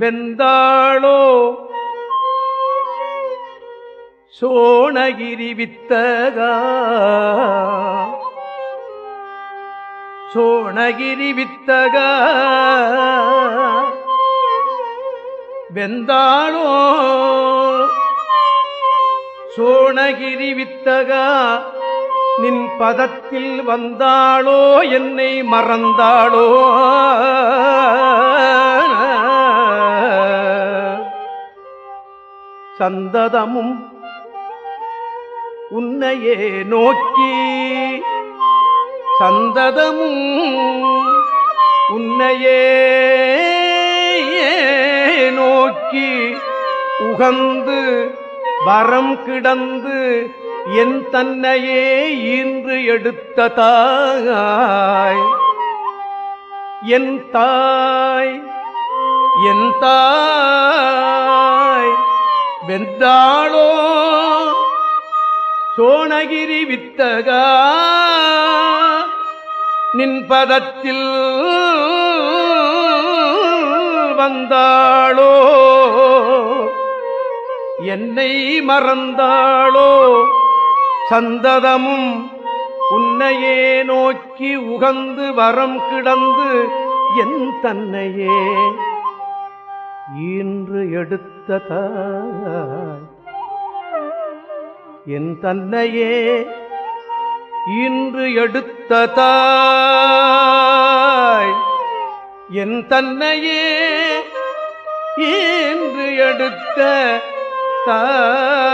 வெந்தாளோ? சோணகிரி வித்தகா? சோணகிரி வித்தகா? வெந்தாளோ? சோணகிரி வித்தகா? நின் பதத்தில் வந்தாளோ? என்னை மறந்தாளோ? சந்ததமும் உன்னையே நோக்கி. சந்ததமும் உன்னையே நோக்கி உகந்து வரம் கிடந்து என் தன்னையே ஈன்று எடுத்த தாய். என் தாய் என் தாய். வெந்தாளோ? சோணகிரி வித்தகா? நின் பதத்தில் வந்தாளோ? என்னை மறந்தாளோ? சந்ததமும் உன்னையே நோக்கி உகந்து வரம் கிடந்து என் தன்னையே இன்று எடுத்த தாய் என் தன்னையே இன்று எடுத்த தாய் என் தன்னையே இன்று எடுத்த தாய்